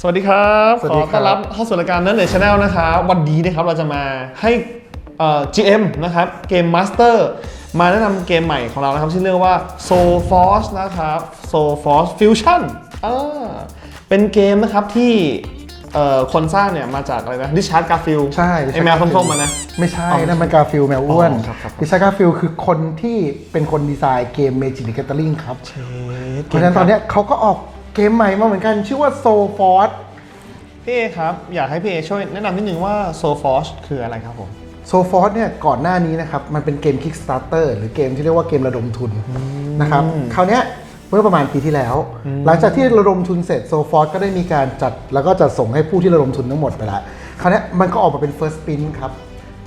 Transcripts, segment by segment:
สวัสดีครับ สวัสขดีอครับ ต้อนรับเข้าสู่รายการเนื้อเน็ตชาแนลนะครับวันนี้นะครับเราจะมาให้เอ่อ GM นะครับเกม Master มาแนะนำเกมใหม่ของเรานะครับชื่อเรื่องว่า Soul Force นะครับ Soul Force Fusion อ่าเป็นเกมนะครับที่เอ่อคนสร้างเนี่ยมาจากอะไรนะดิชาร์ดกาฟิลใช่ไอแมวส้มๆมานะ ไม่ใช่อ๋อนั่นมันกาฟิลแมวอ้วนอ๋อครับครับครับ ดิชากาฟิลคือคนที่เป็นคนดีไซน์เกม Magic the Gathering ครับเชเพราะฉะนั้นตอนเนี้ยเขาก็ออก เกมใหม่มาเหมือนกันชื่อว่า Soul Force พี่เอครับ อยากให้พี่เอช่วยแนะนำนิดนึงว่า Soul Force คืออะไรครับผม Soul Force เนี่ยก่อนหน้านี้นะครับมันเป็นเกม Kickstarter หรือเกมที่เรียกว่าเกมระดมทุนนะครับคราวเนี้ยเมื่อประมาณปีที่แล้ว หลังจากที่ระดมทุนเสร็จ Soul Force ก็ได้มีการจัดแล้วก็จัดส่งให้ผู้ที่ระดมทุนทั้งหมดไปแล้วคราวเนี้ยมันก็ออกมาเป็น First Print ครับ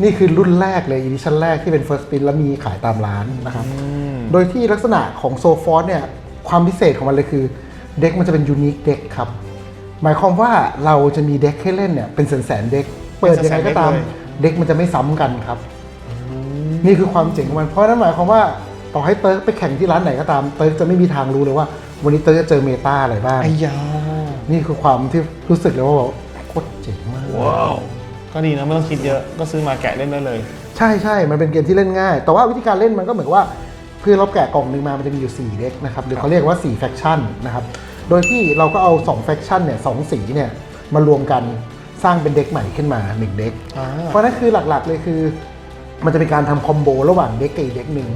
นี่คือรุ่นแรกเลย Edition แรกที่เป็น First Print แล้วมีขายตามร้านนะครับโดยที่ลักษณะของ Soul Force เนี่ยความพิเศษของมันเลยคือ เด็กมันจะเป็น Unique เด็กครับ หมายความว่าเราจะมีเด็กให้เล่นเนี่ยเป็นแสนๆเด็ก เปิดยังไงก็ตามเป็นแสนๆเด็กเลยเด็กมันจะไม่ซ้ำกันครับ นี่คือความเจ๋งของมัน เพราะนั่นหมายความว่าต่อให้เติร์กไปแข่งที่ร้านไหนก็ตาม เติร์กจะไม่มีทางรู้เลยว่า วันนี้เติร์กจะเจอเมตาอะไรบ้างไอ้ยานี่คือความที่รู้สึกเลยว่าแบบโคตรเจ๋งมากว้าวก็ดีนะไม่ต้องคิดเยอะก็ซื้อมาแกะเล่นได้เลย ใช่ใช่มันเป็นเกมที่เล่นง่าย แต่ว่าวิธีการเล่นมันก็เหมือนว่า คือเราแกะกล่องหนึ่งมา มันจะมีอยู่4เด็กนะครับ หรือเขาเรียกว่า4แฟคชั่นนะครับ โดยที่เราก็เอา2แฟคชั่นเนี่ยสองสีเนี่ยมารวมกันสร้างเป็นเด็กใหม่ขึ้นมา1เด็กอ่าเพราะนั่นคือหลักๆเลยคือ มันจะเป็นการทำคอมโบระหว่างเด็กกับอีกเด็กหนึ่ง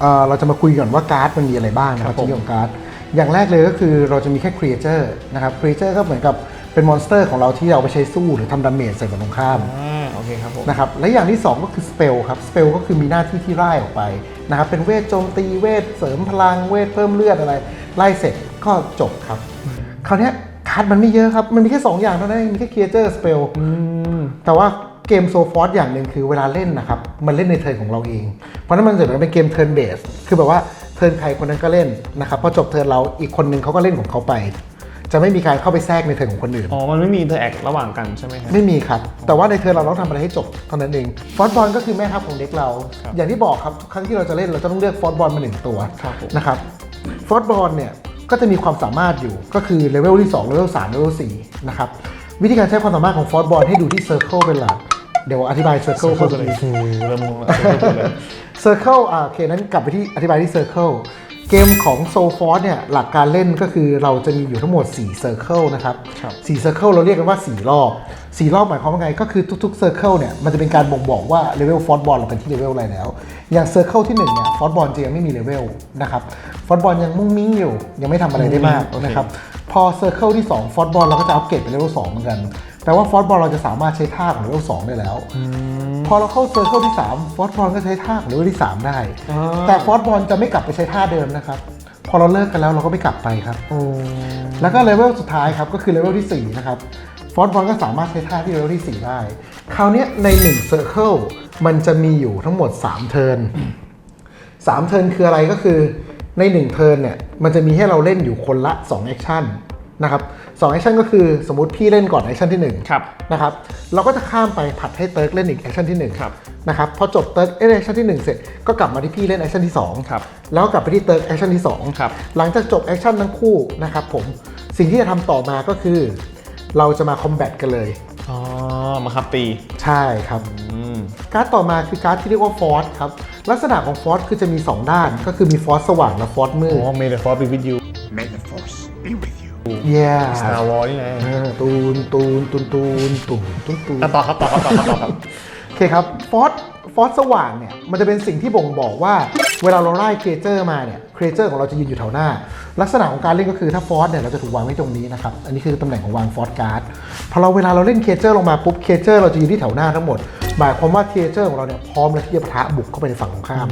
เอ่อเราจะมาคุยก่อนว่าการ์ดมันมีอะไรบ้างนะคครัรับบผมที่ของการ์ด อย่างแรกเลยก็คือเราจะมีแค่ครีเอเจอร์นะครับครีเอเจอร์ก็เหมือนกับเป็นมอนสเตอร์ของเราที่เราไปใช้สู้หรือทำดาเมจใส่กับตรงข้าม นะครับและอย่างที่ 2 ก็คือ spell ครับ spell ก็คือมีหน้าที่ที่ไล่ออกไปนะครับเป็นเวทโจมตีเวทเสริมพลังเวทเพิ่มเลือดอะไรไล่เสร็จก็จบครับ คราวเนี้ยการ์ดมันไม่เยอะครับ มันมีแค่ 2 อย่างเท่านั้นเองมีแค่ creature spell แต่ว่าเกมโซฟอร์อย่างหนึ่งคือเวลาเล่นนะครับ มันเล่นในเทิร์นของเราเอง เพราะนั้นมันจะเหมือนเป็นเกมเทิร์นเบสคือแบบว่าเทิร์นใครคนนั้นก็เล่นนะครับพอจบเทิร์นเราอีกคนนึงเขาก็เล่นของเขาไป จะไม่มีการเข้าไปแทรกในเทิร์นของคนอื่น อ๋อ มันไม่มีอินเตอร์แอคระหว่างกันใช่ไหมครับ ไม่มีครับ แต่ว่าในเทอร์นเราต้องทำอะไรให้จบเท่านั้นเองฟอสบอลก็คือแม่ทัพของเด็กเรา ครับอย่างที่บอกครับทุกครั้งที่เราจะเล่นเราจะต้องเลือกฟอสบอลมาหนึ่งตัวครับผม นะครับฟอสบอลเนี่ยก็จะมีความสามารถอยู่ก็คือเลเวลที่2เลเวล3เลเวล4นะครับวิธีการใช้ความสามารถของฟอสบอลให้ดูที่เซอร์เคิลเป็นหลักเดี๋ยวอธิบายเซอร์เคิลเข้าเพิ่มไปเลยที เริ่มงงแล้วเริ่มงงเลยเซอร์เคิลอ่าโอเคนั้นกลับไปที่อธิบายที่เซอร์ เคิลเกมของโซฟอร์เนี่ยหลักการเล่นก็คือเราจะมีอยู่ทั้งหมด4เซอร์เคิลนะครับครับ4เซอร์เคิลเราเรียกกันว่า 4 รอบ 4 รอบหมายความว่าไง ก็คือทุกๆเซอร์เคิลเนี่ยมันจะเป็นการบ่งบอกว่าเลเวลฟอสบอลเราเป็นที่เลเวลอะไรแล้ว อย่างเซอร์เคิลที่1เนี่ยฟอสบอลจะยังไม่มีเลเวลนะครับฟอสบอลยังมุ้งมิ้งอยู่ยังไม่ทำอะไรได้มากโอเคนะครับพอเซอร์เคิลที่2ฟอสบอลเราก็จะอัปเกรดเป็นเลเวล2เหมือนกัน แปลว่าฟอสบอลเราจะสามารถใช้ท่าของเลเวล2ได้แล้ว พอเราเข้าเซอร์เคิลที่3ฟอสบอลก็ใช้ท่าของเลเวลที่ 3 ได้อ่าแต่ฟอสบอลจะไม่กลับไปใช้ท่าเดิมนะครับ พอเราเลิกกันแล้วเราก็ไม่กลับไปครับ แล้วก็เลเวลสุดท้ายครับก็คือเลเวลที่4นะครับฟอสบอลก็สามารถใช้ท่าที่เลเวลที่ 4 ได้ คราวเนี้ยใน1 Circle มันจะมีอยู่ทั้งหมด 3 เทิร์น3เทิร์นคืออะไรก็คือใน1เทิร์นเนี่ยมันจะมีให้เราเล่นอยู่คนละ2แอคชั่น นะครับ2แอคชั่นก็คือสมมติพี่เล่นก่อนแอคชั่นที่1ครับนะครับเราก็จะข้ามไปผัดให้เติร์กเล่นอีกแอคชั่นที่1ครับนะครับพอจบเติร์กเล่นแอคชั่นที่ 1 เสร็จก็กลับมาที่พี่เล่นแอคชั่นที่2ครับแล้วก็กลับไปที่เติร์กแอคชั่นที่2ครับหลังจากจบแอคชั่นทั้งคู่นะครับผมสิ่งที่จะทำต่อมาก็คือ เราจะมาคอมแบทกันเลยอ๋อมาครับตีใช่ครับอืมการ์ดต่อมาคือการ์ดที่เรียกว่าฟอสครับลักษณะของฟอสคือจะมี 2 ด้าน ก็คือมีฟอสสว่างและฟอสมืโอ้ด May the Force be with you May the force be with you. Yeah Star Wars นี่ไงเออตูนตูนตูนตูนตูนตูนตูนอะต่อครับต่อครับต่อครับต่อครับโอเคครับฟอสฟอสสว่างเนี่ยมันจะเป็นสิ่งที่บ่งบอกว่า เวลาเราไล่ครีเอเจอร์มาเนี่ยครีเอเจอร์ของเราจะยืนอยู่แถวหน้า ลักษณะของการเล่นก็คือถ้าฟอสเนี่ยเราจะถูกวางไว้ตรงนี้นะครับ อันนี้คือตำแหน่งของวางฟอสการ์ดพอเราเวลาเราเล่นครีเอเจอร์ลงมาปุ๊บครีเอเจอร์เราจะยืนที่แถวหน้าทั้งหมดหมายความว่าครีเอเจอร์ของเราเนี่ยพร้อมแล้วที่จะปะทะบุกเข้าไปในฝั่งตรงข้าม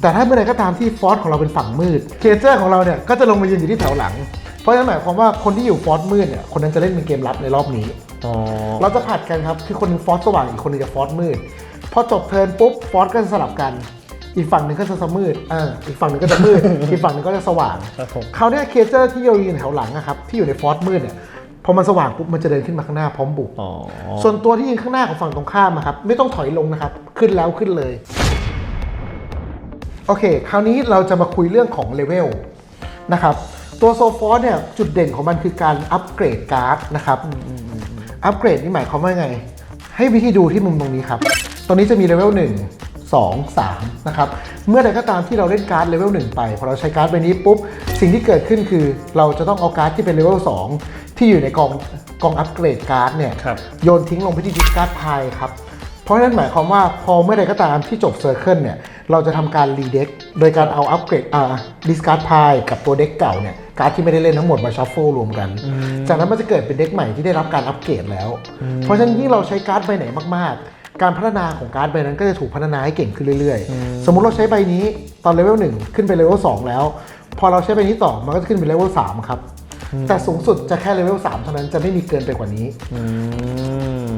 แต่ถ้าเมื่อไหร่ก็ตามที่ฟอสของเราเป็นฝั่งมืดครีเอเจอร์ของเราเนี่ยก็จะลงมายืนอยู่ที่แถวหลังเพ ราะฉะนั้นหมายความว่าคนที่อยู่ฟอสมืดเนี่ยคนนั้นจะเล่นเป็นเกมลับในรอบนี้ อ๋อเราจะผัดกันครับคือคนหนึงฟอสสว่างอีกคนหนึงจะฟอสมืด พอจบเทิร์นปุ๊บฟอสก็จะสลับกัน อีกฝั่งหนึ่งก็จะสมืดอ่าอีกฝั่งหนึ่งก็จะมืด อีกฝั่งหนึ่งก็จะสว่างครับผมคราวเนี้ยเคเจอร์ที่ยืนแถวหลังนะครับที่อยู่ในฟอสมืดเนี่ยพอมันสว่างปุ๊บมันจะเดินขึ้นมาข้างหน้าพร้อมบุก อ๋อส่วนตัวที่ยืนข้างหน้าของฝั่งตรงข้ามนะครับไม่ต้องถอยลงนะครับ ขึ้นแล้วขึ้นเลย โอเค คราวนี้เราจะมาคุยเรื่องของเลเวลนะครับ ตัวโซฟอสเนี่ยจุดเด่นของมันคือการอัปเกรดการ์ดนะครับอัปเกรดนี่หมายความว่าไง ให้วิธีดูที่มุมตรงนี้ครับ ตรงนี้จะมีเลเวล1 2 3นะครับเมื่อใดก็ตามที่เราเล่นการ์ดเลเวล1ไปพอเราใช้การ์ดใบนี้ปุ๊บ สิ่งที่เกิดขึ้นคือเราจะต้องเอาการ์ดที่เป็นเลเวล2ที่อยู่ในกองกองอัปเกรดการ์ดเนี่ยครับโยนทิ้งลงไปที่ดิสการ์ดพายครับ เพราะฉะนั้นหมายความว่าพอเมื่อใดก็ตามที่จบเซอร์เคิลเนี่ยเราจะทำการรีเด็กโดยการเอาอัปเกรดอ่าดิสการ์ดพายกับตัวเด็กเก่าเนี่ยการ์ดที่ไม่ได้เล่นทั้งหมดมาชัฟเฟิลรวมกัน จากนั้นมันจะเกิดเป็นเด็กใหม่ที่ได้รับการอัปเกรดแล้ว เพราะฉะนั้นยิ่งเราใช้การ์ดใบไหนมาก ๆ การพัฒนาของการ์ดใบนั้นก็จะถูกพัฒนาให้เก่งขึ้นเรื่อยๆ สมมุติเราใช้ใบนี้ตอนเลเวล1ขึ้นไปเลเวล2แล้ว พอเราใช้ใบนี้ต่อมันก็จะขึ้นเป็นเลเวล3ครับแต่สูงสุดจะแค่เลเวล3เท่านั้นจะไม่มีเกินไปกว่านี้อืม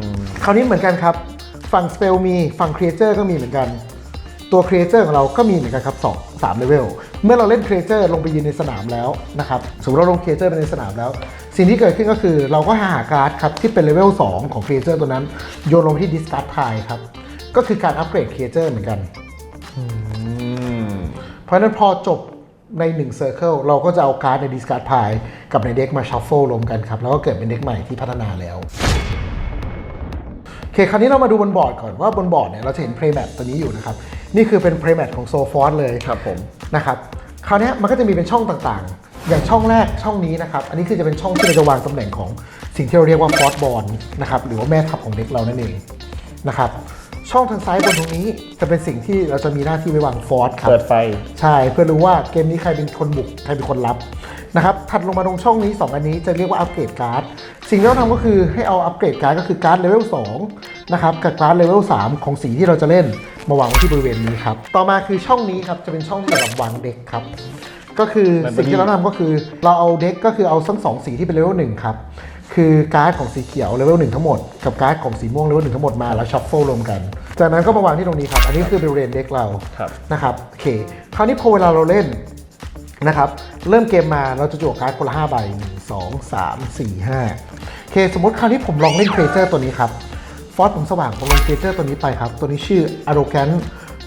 คราวนี้เหมือนกันครับ ฝั่งสเปลมีฝั่งครีเอเตอร์ก็มีเหมือนกัน ตัวครีเอเตอร์ของเราก็มีเหมือนกันครับ2 3เลเวลเมื่อเราเล่นครีเอเตอร์ลงไปยืนในสนามแล้วนะครับสมมติเราลงครีเอเตอร์ไปในสนามแล้ว สิ่งที่เกิดขึ้นก็คือเราก็หาการ์ดครับที่เป็นเลเวล2ของครีเอเตอร์ตัวนั้น โยนลงไปที่ดิสการ์ดไทครับก็คือการอัปเกรดครีเอเตอร์เหมือนกันอืมเพราะฉะนั้นพอจบใน1 Circle เราก็จะเอาการ์ดใน Discard Pile กับในเด็กมา Shuffle รวมกันครับ แล้วก็เกิดเป็นเด็กใหม่ที่พัฒนาแล้ว โอเคคราวนี้เรามาดูบนบอร์ดก่อนว่าบนบอร์ดเนี่ยเราจะเห็น Playmat ตัวนี้อยู่นะครับ นี่คือเป็น Playmat ของ s o f o r เลยครับผมนะครับคราวเนี้ยมันก็จะมีเป็นช่องต่างๆ อย่างช่องแรกช่องนี้นะครับ อันนี้คือจะเป็นช่องที่เราจะวางตำแหน่งของสิ่งที่เราเรียกว่าฟอร์ b บอลนะครับหรือว่าแม่ทัพของเด็กเรานั่นเองนะครับช่องทางซ้ายบนตรงนี้จะเป็นสิ่งที่เราจะมีหน้าที่ไว้วางฟอร์สครับเปิดไฟ ใช่เพื่อรู้ว่าเกมนี้ใครเป็นคนบุกใครเป็นคนรับ นะครับถัดลงมาตรงช่องนี้ 2 อันนี้จะเรียกว่าอัปเกรดการ์ดสิ่งที่เราทำก็คือให้เอาอัปเกรดการ์ดก็คือการ์ดเลเวล2นะครับกับการ์ดเลเวล3ของสีที่เราจะเล่นมาวางไว้ที่บริเวณนี้ครับต่อมาคือช่องนี้ครับจะเป็นช่องสำหรับวางเด็กครับก็คือสิ่งที่เราทำก็คือเราเอาเด็กก็คือเอาทั้งสองสีที่เป็นเลเวลหนึ่งครับคือการ์ดของสีเขียวเลเวลหนึ่งทั้งหมดกับการ์ดของสีม่วงเลเวลหนึ่งทั้งหมดมาแล้วชัฟเฟิลรวมกัน จากนั้นก็มาวางที่ตรงนี้ครับ อันนี้คือเป็นบริเวณเด็กเราครับนะครับโอเคคราวนี้พอเวลาเราเล่น นะครับ เริ่มเกมมาเราจะจั่วการ์ดคนละ5ใบ1 2 3 4 5โอเค สมมติคราวนี้ผมลองเล่นเครเจอร์ตัวนี้ครับฟอสผมสว่างผมลงเครเจอร์ตัวนี้ไปครับ ตัวนี้ชื่อ arrogant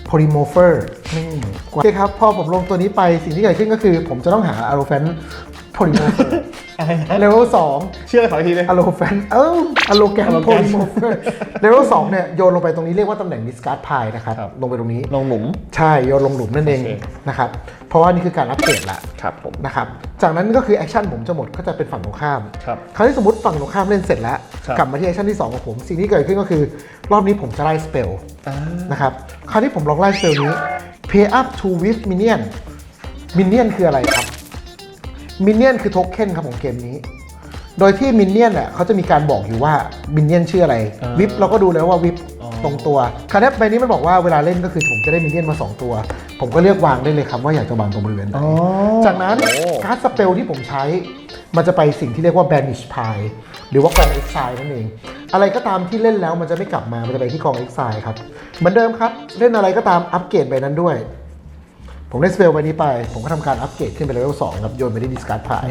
polymorpher นี่โอเคครับ พอผมลงตัวนี้ไปสิ่งที่เกิดขึ้นก็คือ ผมจะต้องหา arrogant polymorpher เลเวล2เชื่อขออีกทีเลยอโลแฟนเอออโลแกน Arrogant โพลิโมเฟอร์เลเวลสองเนี่ยโยนลงไปตรงนี้เรียกว่าตำแหน่งดิสการ์ดพายนะครับ ครับ ลงไปตรงนี้ ลงหลุม ใช่โยนลงหลุมนั่นเองโอเค นะครับ เพราะว่านี่คือการอัปเกรดละครับผม นะครับ จากนั้นก็คือแอคชั่นผมจะหมดก็จะเป็นฝั่งตรงข้าม ครับ คราวนี้สมมติฝั่งตรงข้ามเล่นเสร็จแล้ว ครับ กลับมาที่แอคชั่นที่ 2 ของผม สิ่งที่เกิดขึ้นก็คือ รอบนี้ผมจะไล่สเปลอ่านะครับ คราวนี้ผมลองไล่สเปลนี้ pay up to with minion minion คืออะไรครับ มินเนี่ยนคือโทเค็นครับของเกมนี้ โดยที่มินเนี่ยนเนี่ยเขาจะมีการบอกอยู่ว่ามินเนี่ยนชื่ออะไร อ่าวิปเราก็ดูแล้วว่าวิปอ๋อ ตรงตัวคราวนี้ใบนี้มันบอกว่าเวลาเล่นก็คือผมจะได้มินเนี่ยนมา2ตัว ผมก็เลือกวางได้เลยครับว่าอยากจะวางตรงบริเวณไหน จากนั้นโอ้การ์ดสเปลที่ผมใช้ มันจะไปสิ่งที่เรียกว่า banish pile หรือว่ากอง exile นั่นเอง อะไรก็ตามที่เล่นแล้วมันจะไม่กลับมา มันจะไปที่กอง exile ครับ เหมือนเดิมครับ เล่นอะไรก็ตามอัปเกรดใบนั้นด้วย ผมได้สเปลใบนี้ไป ผมก็ทำการอัปเกรดขึ้นไปเลเวล2ครับโยนไปที่ discard pile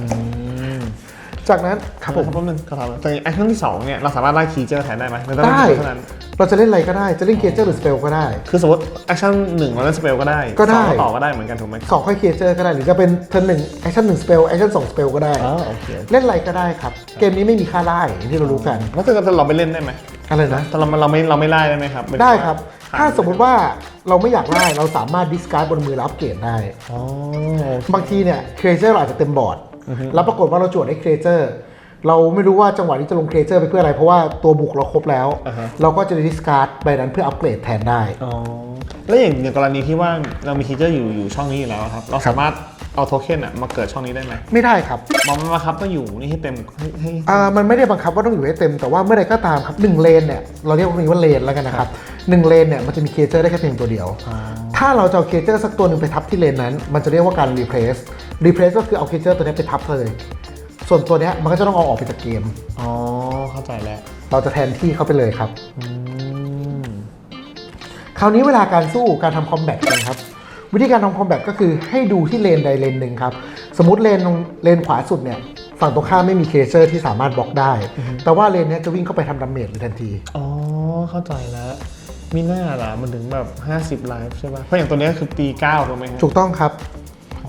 จากนั้นคครัรับบผผมมแป๊บนึงก็ถามแต่แอคชั่นที่สองเนี่ยเราสามารถไล่คีเจอร์แทนได้ไหมไม่ต้องได้เล่นเท่านั้นเราจะเล่นอะไรก็ได้จะเล่นเคเจอร์หรือสเปลก็ได้ คือสมมติแอคชั่นหนึ่งเราเล่นสเปลก็ได้ก็ได้สองต่อก็ได้เหมือนกันถูกไหมสองค่อยเคเจอร์ก็ได้หรือจะเป็นเทิร์นหนึ่งแอคชั่นหนึ่งสเปลแอคชั่นสองสเปลก็ได้อ๋อโอเคเล่นอะไรก็ได้ครับ เกมนี้ไม่มีค่าไล่อย่างที่เรารู้กันแล้วถ้าเกิดเราไปเล่นได้ไหม อะไรนะถ้าเราเราไม่เราไม่ไล่ได้ไหมครับเป็นได้ครับผ่นถ้าสมมุติว่าเราไม่อยากไล่เราสามารถดิสการ์ดบนมือแล้วอัปเกรดได้ อ๋อ บางทีเนี่ยเคเจอร์เราอาจจะเต็มบอร์ด แล้วปรากฏว่าเราจวดได้เคเจอร์ เราไม่รู้ว่าจังหวะนี้จะลงเคเจอร์ไปเพื่ออะไร เพราะว่าตัวบุกเราครบแล้วเราก็จะดิสการ์ดใบนั้นเพื่ออัปเกรดแทนได้ อ๋อ แล้วอย่างอย่างกรณีที่ว่าเรามีคีเจอร์อยู่อยู่ช่องนี้อยู่แล้วครับ เราสามารถเอาโทเค็นอะมาเกิดช่องนี้ได้ไหมไม่ได้ครับบอกมันมาครับต้องอยู่นี่ให้เต็มให้ให้อ่ามันไม่ได้บังคับว่าต้องอยู่ให้เต็ม แต่ว่าเมื่อใดก็ตามครับหนึ่งเลนเนี่ยเราเรียกว่านี้ว่าเลนแล้วกันนะครับหนึ่งเลนเนี่ยมันจะมีเคเจอร์ได้แค่เพียงตัวเดียว ถ้าเราจะเอาเคเจอร์สักตัวหนึ่งไปทับที่เลนนั้น มันจะเรียกว่าการรีเพลซรีเพลซก็คือเอาเคเจอร์ตัวนี้ไปทับเลย ส่วนตัวเนี้ยมันก็จะต้องเอาออกไปจากเกมอ๋อเข้าใจแล้ว เราจะแทนที่เขาไปเลยครับอืมค ราวนี้เวลาการสู้การทำคอมแบทกันครับวิธีการทำคอมแบทก็คือให้ดูที่เลนใดเลนหนึ่งครับ สมมติเลนตรงเลนขวาสุดเนี่ยฝั่งตรงข้ามไม่มีเคเจอร์ที่สามารถบล็อกได้ แต่ว่าเลนเนี้ยจะวิ่งเข้าไปทำดาเมจเลยทันที อ๋อ เข้าใจแล้วมีหน้าล่ะมันถึงแบบ 50ไลฟ์ใช่ป่ะเพราะอย่างตัวเนี้ยคือตี9ถูกไหมครับถูกต้องครับ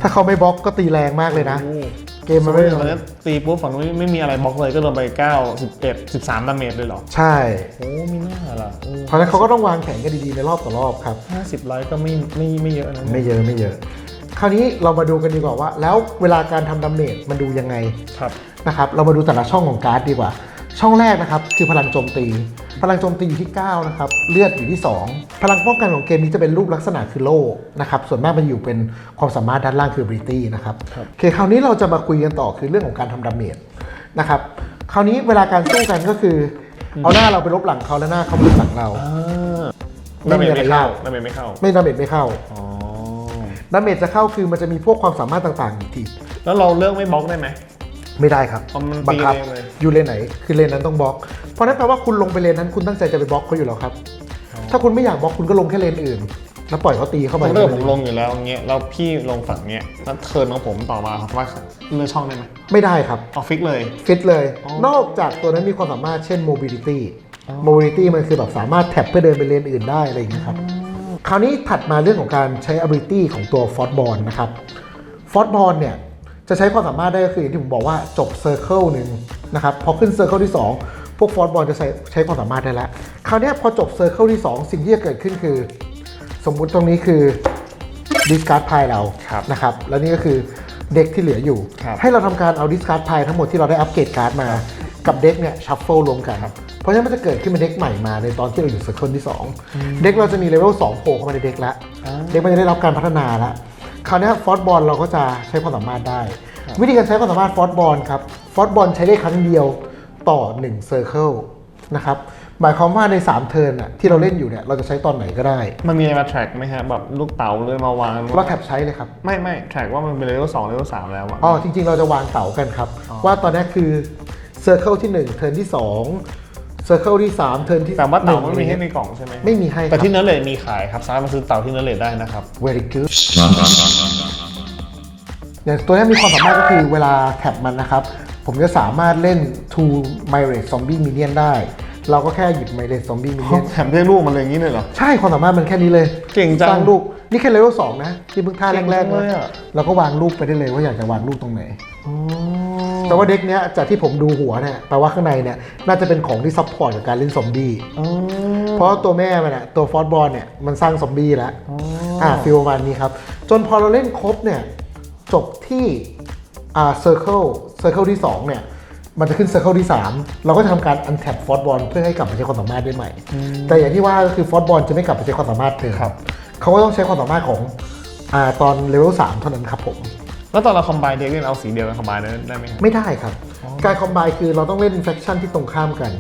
ถ้าเขาไม่บล็อกก็ตีแรงมากเลยนะโอ้ เกมสมัมนมไม่ติได้ตอนนี้ตีปุ๊บฝั่งนู้นไม่มีอะไรบล็อกเลยก็โดนไป 9 11 13ดาเมจเลยเหรอ ใช่ โอ้มีหน้าล่ะเออเพราะฉะนั้นเขาก็ต้องวางแผนกันดีๆในรอบต่อรอบครับ 50ไลค์ก็ไม่ไม่ไม่เยอะนะไม่เยอะไม่เยอะ คราวนี้เรามาดูกันดีกว่าว่า แล้วเวลาการทำดาเมจมันดูยังไงครับนะครับ เรามาดูแต่ละช่องของการ์ดดีกว่า ช่องแรกนะครับคือพลังโจมตี พลังโจมตีอยู่ที่ 9 นะครับ เลือดอยู่ที่ 2 พลังป้องกันของเกมนี้จะเป็นรูปลักษณะคือโล่นะครับ ส่วนมากมันอยู่เป็นความสามารถด้านล่างคือ ability นะครับครับโอเคคราวนี้เราจะมาคุยกันต่อคือเรื่องของการทำดาเมจนะครับ คราวนี้เวลาการสู้กันก็คืออเอาหน้าเราไปลบหลังเขาแล้วหน้าเขาไปลบหลังเราอ่าไม่ดาเมมีจอะไรไม่เข้ายากดาเมจไม่เข้า ไม่ดาเมจไม่เข้าอ๋อดาเมจจะเข้าคือมันจะมีพวกความสามารถต่างๆอีกทีแล้วเราเลือกไม่บล็อกได้ไหม ไม่ได้ครับอ๋อมันบังคับตีเลนเลย อยู่เลนไหน คือเลนนั้นต้องบล็อก เพราะนั้นแปลว่าคุณลงไปเลนนั้นคุณตั้งใจจะไปบล็อกเขาอยู่แล้วครับ ถ้าคุณไม่อยากบล็อกคุณก็ลงแค่เลนอื่น แล้วปล่อยเขาตีเข้าผมามเลือกผมลงอยู่แล้วอย่างเงี้ยแล้วพี่ลงฝั่งเนี้ยแล้วเทิร์นของผมต่อมาครับว่าเลือกช่องได้ไหมไม่ได้ครับเอาฟิกเลย ฟิตเลย อ๋อนอกจากตัวนั้นมีความสามารถเช่น mobility อ๋อ mobility มันคือแบบสามารถแท็บเพื่อเดินไปเลนอื่นได้อะไรอย่างเงี้ยครับ คราวนี้ถัดมาเรื่องของการใช้ ability ของตัว f o r บอลนะครับฟอสบอลเนี่ย จะใช้ความสามารถได้ก็คืออย่างที่ผมบอกว่าจบเซอร์เคิลหนึ่งนะครับพอขึ้นเซอร์เคิลที่ 2 พวกฟอสบอลจะใช้ใช้ความสามารถได้แล้ว คราวเนี้ยพอจบเซอร์เคิลที่ 2 สิ่งที่จะเกิดขึ้นคือ สมมุติตรงนี้คือดิสการ์ดพายเราครับนะครับแล้วนี่ก็คือเด็กที่เหลืออยู่ครับให้เราทำการเอาดิสการ์ดพายทั้งหมดที่เราได้อัปเกรดการ์ดมากับเด็กเนี่ยชัฟเฟิลรวมกัน เพราะฉะนั้นมันจะเกิดขึ้นเป็นเด็กใหม่มาในตอนที่เราอยู่เซอร์เคิลที่ 2 เด็กเราจะมีเลเวล2โผล่เข้ามาในเด็กแล้วอ่าเด็กมันจะได้รับการพัฒนาแล้ว คราวเนี้ฟอสบอลเราก็จะใช้ความสามารถได้ วิธีการใช้ความสามารถฟอสบอลครับฟอสบอลใช้ได้ครั้งเดียวต่อ1เซอร์เคิลนะครับหมายความว่าใน 3 เทิร์นน่ะที่เราเล่นอยู่เนี่ยเราจะใช้ตอนไหนก็ได้ มันมีอะไรมาแทร็กไหมฮะแบบลูกเต๋าเลยมาวางเราแท็บใช้เลยครับ ไม่ไม่แทร็กว่ามันเป็นเลเวลสองเลเวลสามแล้วอะอ๋อจริง ๆ เราจะวางเต๋ากันครับ ว่าตอนนี้คือเซอร์เคิลที่1เทิร์นที่2 เซอร์เคิลที่3เทิร์นที่แต่ว่าเต๋าหไม่นึ่งมีให้ในกล่องใช่ไหมไม่มีให้ครับแต่ที่เนื้อเลดมีขายครับสามารถมาซื้อเต๋าที่เนื้อเลดได้นะครับ very good อย่างตัวนี้มีความสามารถก็คือเวลาแท็บมันนะครับ ผมจะสามารถเล่น to migrate zombie minion ได้ เราก็แค่หยิบ migrate zombie minion แถมได้รูปมันเลยอย่างนี้เลยเหรอ ใช่ความสามารถมันแค่นี้เลย เก่งจังสร้างลูก นี่แค่เลเวลสองนะ ที่เพิ่งท่าเก่งแรกจัๆงเลยนะอะเราก็วางลูกไปได้เลยว่าอยากจะวางลูกตรงไหน อ๋อแต่ว่าเด็กเนี้ยจากที่ผมดูหัวเนี่ยแปลว่าข้างในเนี่ยน่าจะเป็นของที่ซัพพอร์ตกับการเล่นซอมบี้อ๋อเพราะตัวแม่มันอะตัวฟอสบอลเนี่ยมันสร้างซอมบี้แล้วอ๋ออ่าฟิลประมาณนี้ครับ จนพอเราเล่นครบเนี่ยจบที่อ่าเซอร์เคิลเซอร์เคิลที่2เนี่ยมันจะขึ้นเซอร์เคิลที่ 3 เราก็จะทำการอันแท็บฟอสบอลเพื่อให้กลับมาใช้ความสามารถได้ใหม่ แต่อย่างที่ว่าก็คือฟอสบอลจะไม่กลับมาใช้ความสามารถเดิมครับเขาก็ต้องใช้ความสามารถของอ่าตอนเลเวล3เท่านั้นครับผม แล้วตอนเราคอมไบเด็กเนี่ยเอาสีเดียวกันคอมไบได้ได้ไหมครับ ไม่ได้ครับการคอมไบคือเราต้องเล่นแฟคชั่นที่ตรงข้ามกัน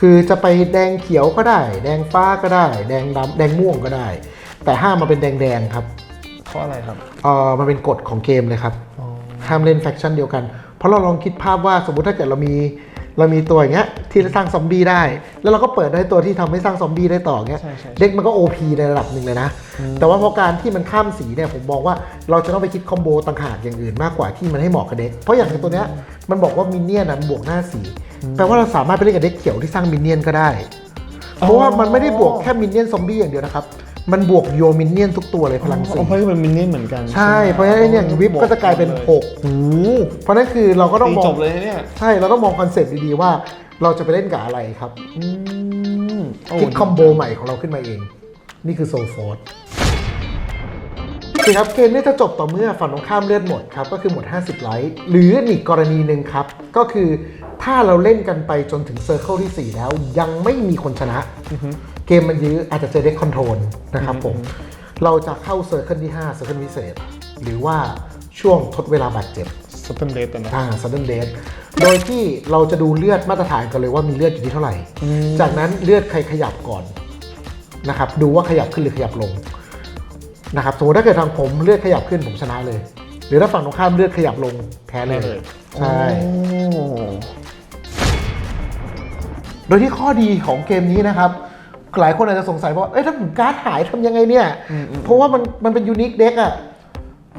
คือจะไปแดงเขียวก็ได้ แดงฟ้าก็ได้ แดงดำแดงม่วงก็ได้ แต่ห้ามมาเป็นแดงแดงๆครับเพราะอะไรครับเออมันเป็นกฎของเกมเลยครับห้ามเล่นแฟคชั่นเดียวกัน เพราะเราลองคิดภาพว่าสมมติถ้าเกิดเรามี เรามีตัวอย่างเงี้ยที่สร้างซอมบี้ได้ แล้วเราก็เปิดได้ตัวที่ทำให้สร้างซอมบี้ได้ต่อเงี้ยใช่ใช่เด็กมันก็ OP ในระดับหนึ่งเลยนะ แต่ว่าพอการที่มันข้ามสีเนี่ยผมมองว่าเราจะต้องไปคิดคอมโบต่างหากอย่างอื่นมากกว่าที่มันให้เหมาะกับเด็ก เพราะอย่างตัวเนี้ยมันบอกว่ามินเนี่ยนนะบวกหน้าสีแปลว่าเราสามารถไปเล่นกับเด็กเขียวที่สร้างมินเนี่ยนก็ได้ เพราะว่ามันไม่ได้บวกแค่มินเนี่ยนซอมบี้อย่างเดียวนะครับ มันบวกโยมินเนี่ยนทุกตัวเลยพลังสีเพราะที่เป็นมินเนี่ยนเหมือนกันใช่เพราะฉะนั้นไอ้เนี่ยวิปก็จะกลายเป็นโอ้โห6เพราะนั่นคือเราก็ต้องตีมองจบเลยนะเนี่ย ใช่เราต้องมองคอนเซ็ปต์ดีๆว่าเราจะไปเล่นกับอะไรครับอืมโอ้คิดคอมโบใหม่ของเราขึ้นมาเอง นี่คือโซฟอร์ดโอเคครับเกมนี้จะจบต่อเมื่อฝั่งตรงข้ามเลือดหมดครับก็คือหมด 50 ไลท์หรืออีกกรณีหนึ่งครับ ก็คือถ้าเราเล่นกันไปจนถึงเซอร์เคิลที่ 4 แล้วยังไม่มีคนชนะเกมมันยื้ออาจจะเจอเด็กคอนโทรลนะครับผม เราจะเข้าเซอร์เคิลที่5เซอร์เคิลพิเศษ หรือว่าช่วงทดเวลาบาดเจ็บสเตนเดตนะอ่า sudden death โดยที่เราจะดูเลือดมาตรฐานกันเลยว่ามีเลือดอยู่ที่เท่าไหร่ จากนั้นเลือดใครขยับก่อนนะครับ ดูว่าขยับขึ้นหรือขยับลงนะครับสมมติถ้าเกิดทางผมเลือดขยับขึ้นผมชนะเลย หรือถ้าฝั่งตรงข้ามเลือดขยับลงแพ้เลย ใช่โอ้โดยที่ข้อดีของเกมนี้นะครับ หลายคนอาจจะสงสัยว่า เอ้ยถ้าผมการ์ดหายทำยังไงเนี่ยเพราะว่ามันมันเป็นยูนิคเด็กอะ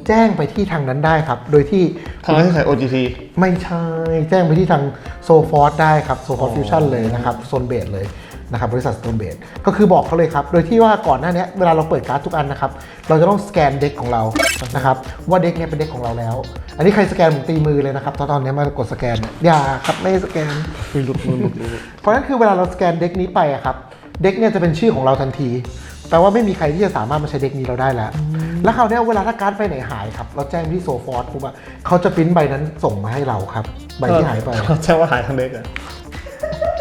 แจ้งไปที่ทางนั้นได้ครับ โดยที่ทางนั้นที่ขาย OGT ไม่ใช่แจ้งไปที่ทางโซฟอร์ได้ครับโซฟอร์ฟิวชั่นเลยนะครับโซนเบสเลยนะครับบริษัท Stonebase ก็คือบอกเขาเลยครับ โดยที่ว่าก่อนหน้าเนี้ยเวลาเราเปิดการ์ดทุกอันนะครับ เราจะต้องสแกนเด็กของเรานะครับว่าเด็กเนี่ยเป็นเด็กของเราแล้ว อันนี้ใครสแกนผมตีมือเลยนะครับตอนตอนนี้มากดสแกนเนี่ยอย่าครับไม่สแกนมือหลุดมือหลุดมือหลุดเพราะฉะนั้นคือเวลาเราสแกนเด็กนี้ไปอะครับ เด็กเนี่ยจะเป็นชื่อของเราทันทีแปลว่าไม่มีใครที่จะสามารถมาใช้เด็กนี้เราได้แล้ว แล้วคราวเนี้ยเวลาถ้าการ์ดไปไหนหายครับ เราแจ้งที่โซฟอร์ดปุ๊บอะเขาจะปริ้นใบนั้นส่งมาให้เราครับ ใบที่หายไปใช่ว่าหายทั้งเด็กอะ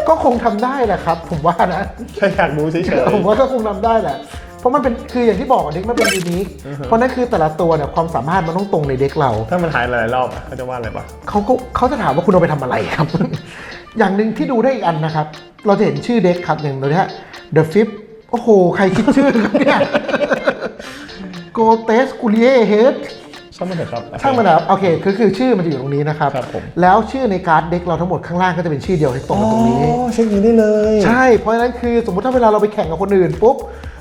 ก็คงทำได้แหละครับ ผมว่านะแค่อยากรู้เฉยๆผมว่าก็คงทำได้แหละเพราะมันเป็นคืออย่างที่บอกอะเด็กมันเป็นยูนิคเพราะนั่นคือแต่ละตัวเนี่ยความสามารถมันต้องตรงในเด็กเรา ถ้ามันหายหลายๆรอบอะเขาจะว่าอะไรปะเขาก็เขาจะถามว่าคุณเอาไปทำอะไรครับ อย่างหนึ่งที่ดูได้อีกอันนะครับ เราจะเห็นชื่อเด็กครับอย่างตัวเนี้ย The Fifth โอ้โห ใครคิดชื่อครับเนี่ยโกเตสกุลิเอเฮดช่างมันเถอะครับช่างมันนะครับโอเคคือคือชื่อมันจะอยู่ตรงนี้นะครับครับผมแล้วชื่อในการ์ดเด็กเราทั้งหมดข้างล่างก็จะเป็นชื่อเดียวที่ตรงกับตรงนี้อ๋อเช็คอย่างนี้ได้เลย ใช่เพราะฉะนั้นคือสมมติถ้าเวลาเราไปแข่งกับคนอื่นปุ๊บ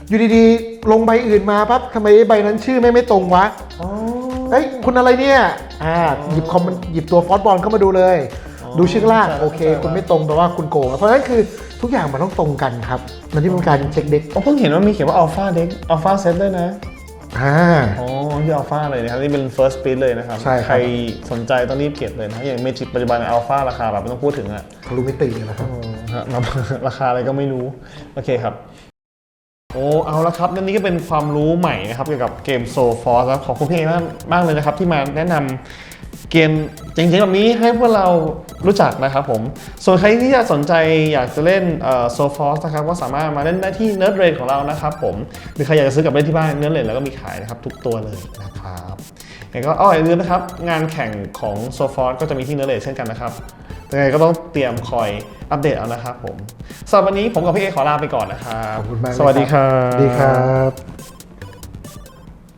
อยู่ดีๆ ลงใบอื่นมาปั๊บทำไมใบนั้นชื่อไม่ไม่ตรงวะอ๋อเอ้ยคุณอะไรเนี่ยอ่าหยิบคอมหยิบตัวฟอสบอลเข้ามาดูเลย อ๋อดูชื่อล่างใช่โอเคใช่คุณไม่ตรงแปลว่าคุณโกงเพราะฉะนั้นคือทุกอย่างมันต้องตรงกันครับ มันที่เป็นการเช็คเด็กอ๋อเพิ่งเห็นว่ามีเขียนว่าอัลฟาเด็กอัลฟาเซตด้วยนะอ่าอ๋อที่อัลฟาเลยนะครับนี่เป็น first speed เลยนะครับใช่ครับใครสนใจต้องรีบเก็บเลยนะอย่างเมจิกปัจจุบันอัลฟาราคาแบบไม่ต้องพูดถึงอะทะลุมิติเลยนะครับอืมฮะราคาอะไรก็ไม่รู้ โอเคครับโอ้เอาละครับนั่นนี่ก็เป็นความรู้ใหม่นะครับเกี่ยวกับเกม Soul Force ครับขอบคุณพี่เอมากมากเลยนะครับที่มาแนะนำ เกมเจ๋งๆแบบนี้ให้พวกเรารู้จักนะครับผม ส่วนใครที่อยากสนใจอยากจะเล่นเอ่อ Soul Force นะครับก็สามารถมาเล่นได้ที่ Nerd Rate ของเรานะครับผม หรือใครอยากจะซื้อกลับไปเล่นที่บ้าน Nerd Rate แล้วก็มีขายนะครับทุกตัวเลยนะครับแล้วก็อ้ออย่าลืมนะครับ งานแข่งของ Soul Force ก็จะมีที่ Nerd Rate เช่นกันนะครับยังไงก็ต้องเตรียมคอยอัปเดตเอานะครับผมสำหรับวันนี้ผมกับพี่เอขอลาไปก่อนนะครับขอบคุณมากเลยสวัสดีครับสวัสดีครับ